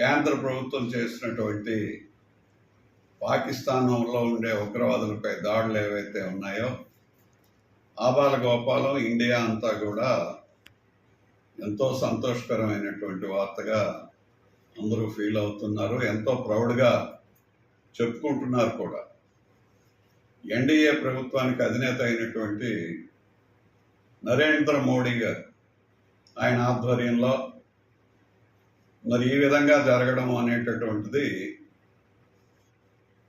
కేంద్ర ప్రభుత్వం చేసినటువంటి పాకిస్తాన్లో ఉండే ఉగ్రవాదులపై దాడులు ఏవైతే ఉన్నాయో ఆబాల గోపాలం ఇండియా అంతా కూడా ఎంతో సంతోషకరమైనటువంటి వార్తగా అందరూ ఫీల్ అవుతున్నారు. ఎంతో ప్రౌడ్గా చెప్పుకుంటున్నారు కూడా. ఎన్డీఏ ప్రభుత్వానికి అధినేత అయినటువంటి నరేంద్ర మోడీ గారు ఆయన ఆధ్వర్యంలో మరి ఈ విధంగా జరగడం అనేటటువంటిది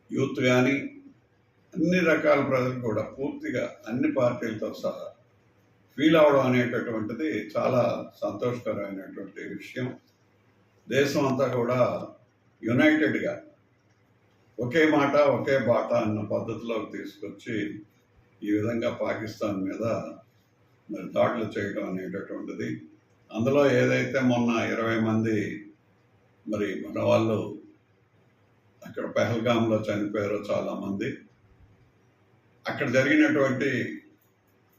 యూత్ కానీ అన్ని రకాల ప్రజలు కూడా పూర్తిగా అన్ని పార్టీలతో సహా ఫీల్ అవడం అనేటటువంటిది చాలా సంతోషకరమైనటువంటి విషయం. దేశం అంతా కూడా యునైటెడ్గా ఒకే మాట ఒకే బాట అన్న పద్ధతిలోకి తీసుకొచ్చి ఈ విధంగా పాకిస్తాన్ మీద మరి దాడులు చేయడం అనేటటువంటిది అందులో ఏదైతే మొన్న ఇరవై మంది మరి మన వాళ్ళు అక్కడ పెహల్గాంలో చనిపోయారో చాలామంది అక్కడ జరిగినటువంటి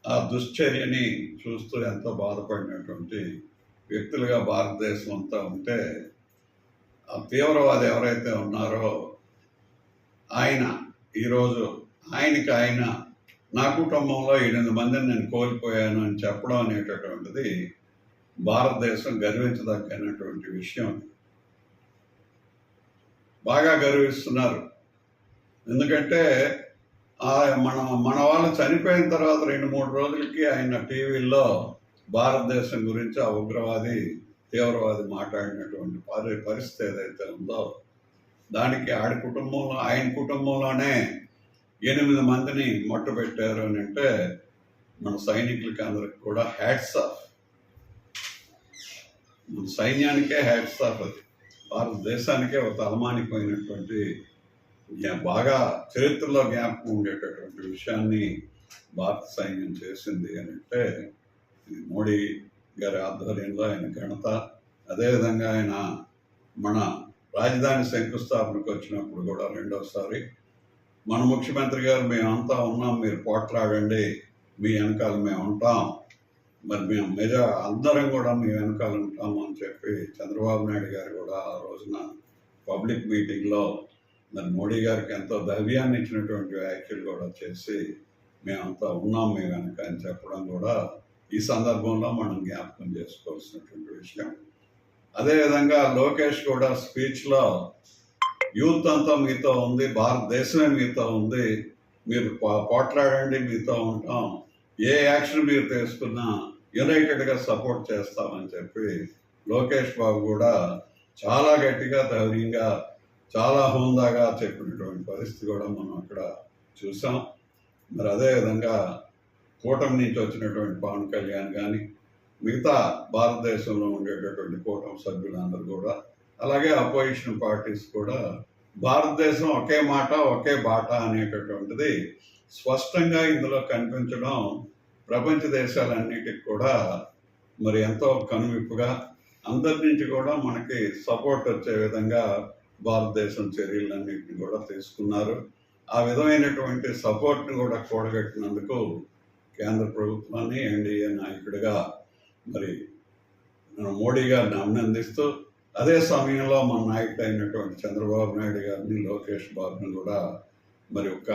ఆ దుశ్చర్యని చూస్తూ ఎంతో బాధపడినటువంటి వ్యక్తులుగా భారతదేశం అంతా ఉంటే ఆ తీవ్రవాది ఎవరైతే ఉన్నారో ఆయన ఈరోజు ఆయనకి ఆయన నా కుటుంబంలో ఎనిమిది మందిని నేను కోల్పోయాను అని చెప్పడం అనేటటువంటిది భారతదేశం గర్వించదగ్గనటువంటి విషయం. బాగా గర్విస్తున్నారు. ఎందుకంటే ఆ మన మన వాళ్ళు చనిపోయిన తర్వాత రెండు మూడు రోజులకి ఆయన టీవీల్లో భారతదేశం గురించి ఆ ఉగ్రవాది తీవ్రవాది మాట్లాడినటువంటి పరి పరిస్థితి ఏదైతే ఉందో దానికి ఆడి కుటుంబంలో ఆయన కుటుంబంలోనే ఎనిమిది మందిని మొట్ట పెట్టారు అని అంటే మన సైనికులకి అందరికి కూడా హ్యాట్స్ ఆఫ్ సైన్యానికే హ్యాట్స్ ఆఫ్ అది. భారతదేశానికే ఒక తలమానిపోయినటువంటి బాగా చరిత్రలో జ్ఞాపకం ఉండేటటువంటి విషయాన్ని భారత సైన్యం చేసింది అని అంటే మోడీ గారి ఆధ్వర్యంలో ఆయన ఘనత. అదేవిధంగా ఆయన మన రాజధాని శంకుస్థాపనకు వచ్చినప్పుడు కూడా రెండోసారి మన ముఖ్యమంత్రి గారు మేమంతా ఉన్నాం మీరు పోట్లాడండి మీ వెనకాల మేము ఉంటాం మరి మేము మెజా అందరం కూడా మేము వెనకాల ఉంటాము అని చెప్పి చంద్రబాబు నాయుడు గారు కూడా ఆ రోజున పబ్లిక్ మీటింగ్లో మరి మోడీ గారికి ఎంతో ధైర్యాన్ని ఇచ్చినటువంటి వ్యాఖ్యలు కూడా చేసి మేమంతా ఉన్నాం మీ వెనక అని చెప్పడం కూడా ఈ సందర్భంలో మనం జ్ఞాపకం చేసుకోవాల్సినటువంటి విషయం. అదేవిధంగా లోకేష్ కూడా స్పీచ్లో యూత్ అంతా మీతో ఉంది భారతదేశమే మీతో ఉంది మీరు పోట్లాడండి మీతో ఉంటాం ఏ యాక్షన్ మీరు తీసుకున్నా యునైటెడ్గా సపోర్ట్ చేస్తామని చెప్పి లోకేష్ బాబు కూడా చాలా గట్టిగా ధైర్యంగా చాలా హోందాగా చెప్పినటువంటి పరిస్థితి కూడా మనం అక్కడ చూసాం. మరి అదేవిధంగా కూటమి నుంచి వచ్చినటువంటి పవన్ కళ్యాణ్ కానీ మిగతా భారతదేశంలో ఉండేటటువంటి కూటమి సభ్యులందరూ కూడా అలాగే అపోజిషన్ పార్టీస్ కూడా భారతదేశం ఒకే మాట ఒకే బాట అనేటటువంటిది స్పష్టంగా ఇందులో కనిపించడం ప్రపంచ దేశాలన్నిటికి కూడా మరి ఎంతో కనువిప్పుగా అందరి నుంచి కూడా మనకి సపోర్ట్ వచ్చే విధంగా భారతదేశం చర్యలన్నింటినీ కూడా తీసుకున్నారు. ఆ విధమైనటువంటి సపోర్ట్ని కూడా కూడగట్టినందుకు కేంద్ర ప్రభుత్వాన్ని ఎన్డీఏ నాయకుడిగా మరి మోడీ గారిని అభినందిస్తూ అదే సమయంలో మన నాయకుడు అయినటువంటి చంద్రబాబు నాయుడు గారిని లోకేష్ బాబుని కూడా మరి ఒక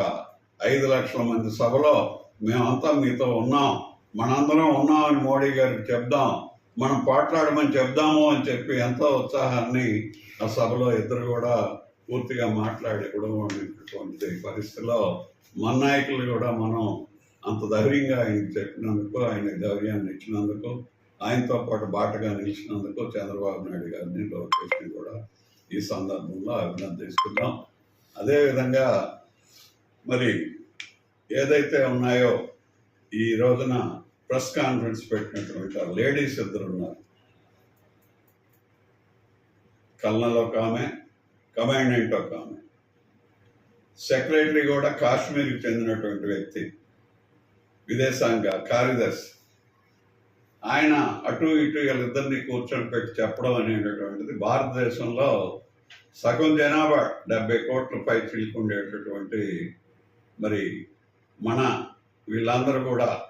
ఐదు లక్షల మంది సభలో మేమంతా మీతో ఉన్నాం. మనందరం ఉన్నామని మోడీ గారికి చెప్దాం. మనం పోట్లాడమని చెప్దాము అని చెప్పి ఎంతో ఉత్సాహాన్ని ఆ సభలో ఇద్దరు కూడా పూర్తిగా మాట్లాడి కూడా ఉన్నటువంటి పరిస్థితిలో మన నాయకులు కూడా మనం అంత ధైర్యంగా ఆయన చెప్పినందుకు ఆయన ధైర్యాన్ని ఇచ్చినందుకు ఆయనతో పాటు బాటగా నిలిచినందుకు చంద్రబాబు నాయుడు గారిని లోకేష్ని కూడా ఈ సందర్భంలో అభినందిస్తున్నాం. అదేవిధంగా మరి ఏదైతే ఉన్నాయో ఈ రోజున ప్రెస్ కాన్ఫరెన్స్ పెట్టినటువంటి ఆ లేడీస్ ఇద్దరు ఉన్నారు. కల్నలో ఒక ఆమె కమాండెంట్ ఒక ఆమె. సెక్రటరీ కూడా కాశ్మీర్కి చెందినటువంటి వ్యక్తి విదేశాంగ కార్యదర్శి. ఆయన అటు ఇటు వీళ్ళిద్దరిని కూర్చొని పెట్టి చెప్పడం అనేటటువంటిది భారతదేశంలో సగం జనాభా డెబ్బై కోట్ల పై చిలుకుండేటటువంటి మరి మన వీళ్ళందరూ కూడా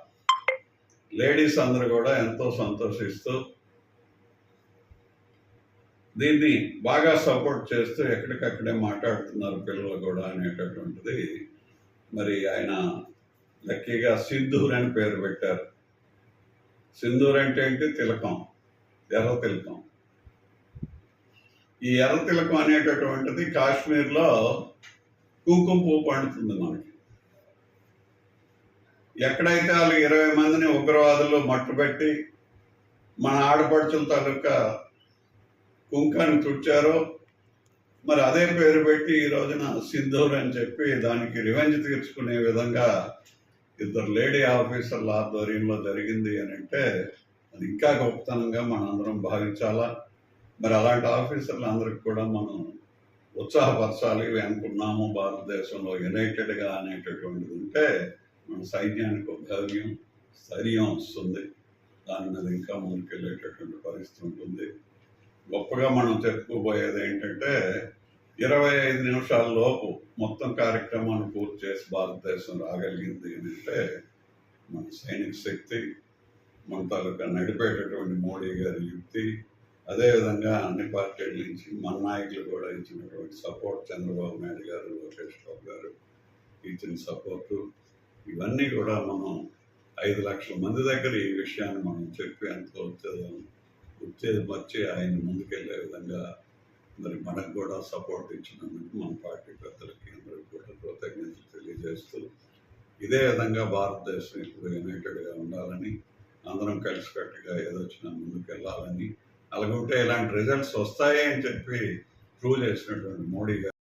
లేడీస్ అందరూ కూడా ఎంతో సంతోషిస్తూ దీన్ని బాగా సపోర్ట్ చేస్తూ ఎక్కడికక్కడే మాట్లాడుతున్నారు పిల్లలు కూడా అనేటటువంటిది. మరి ఆయన లక్కీగా సింధూర్ అని పేరు పెట్టారు. సింధూర్ అంటే ఏంటి? తిలకం ఎర్ర తిలకం. ఈ ఎర్ర తిలకం అనేటటువంటిది కాశ్మీర్లో కుంకుమ పువ్వు పండుతుంది మనకి. ఎక్కడైతే వాళ్ళు ఇరవై మందిని ఉగ్రవాదులు మట్టుబెట్టి మన ఆడపడుచుల తాలూకా కుంకాన్ని తుడిచారో మరి అదే పేరు పెట్టి ఈ రోజున సింధూర్ అని చెప్పి దానికి రివెంజ్ తీర్చుకునే విధంగా ఇద్దరు లేడీ ఆఫీసర్ల ఆధ్వర్యంలో జరిగింది అని అంటే అది ఇంకా గొప్పతనంగా మనందరం భావించాలా? మరి అలాంటి ఆఫీసర్లు అందరికి కూడా మనం ఉత్సాహపరచాలి. అనుకున్నాము భారతదేశంలో యునైటెడ్గా అనేటటువంటిది ఉంటే సైన్యానికి ఒక ధైర్యం స్థైర్యం వస్తుంది. దాని మీద ఇంకా ముందుకెళ్ళేటటువంటి పరిస్థితి ఉంటుంది. గొప్పగా మనం చెప్పుకోబోయేది ఏంటంటే ఇరవై ఐదు నిమిషాల లోపు మొత్తం కార్యక్రమాన్ని పూర్తి చేసి భారతదేశం రాగలిగింది ఏంటంటే అంటే మన సైనిక శక్తి మన తాలూకా నడిపేటటువంటి మోడీ గారి యుక్తి అదేవిధంగా అన్ని పార్టీల నుంచి మన నాయకులు కూడా ఇచ్చినటువంటి సపోర్ట్ చంద్రబాబు నాయుడు గారు లోకేష్ బాబు గారు ఇచ్చిన సపోర్టు ఇవన్నీ కూడా మనం ఐదు లక్షల మంది దగ్గర ఈ విషయాన్ని మనం చెప్పి ఎంతో ఉత్తేజం ఉత్తేజపరిచి వచ్చి ఆయన ముందుకెళ్ళే విధంగా మరి మనకు కూడా సపోర్ట్ ఇచ్చినందుకు మన పార్టీ పెద్దలకి అందరికీ కూడా కృతజ్ఞతలు తెలియజేస్తూ ఇదే విధంగా భారతదేశం ఇప్పుడు యునైటెడ్గా ఉండాలని అందరం కలిసికట్టుగా ఏదొచ్చినా ముందుకు వెళ్ళాలని అలాగుంటే ఇలాంటి రిజల్ట్స్ వస్తాయి అని చెప్పి ప్రూవ్ చేసినటువంటి మోడీ గారు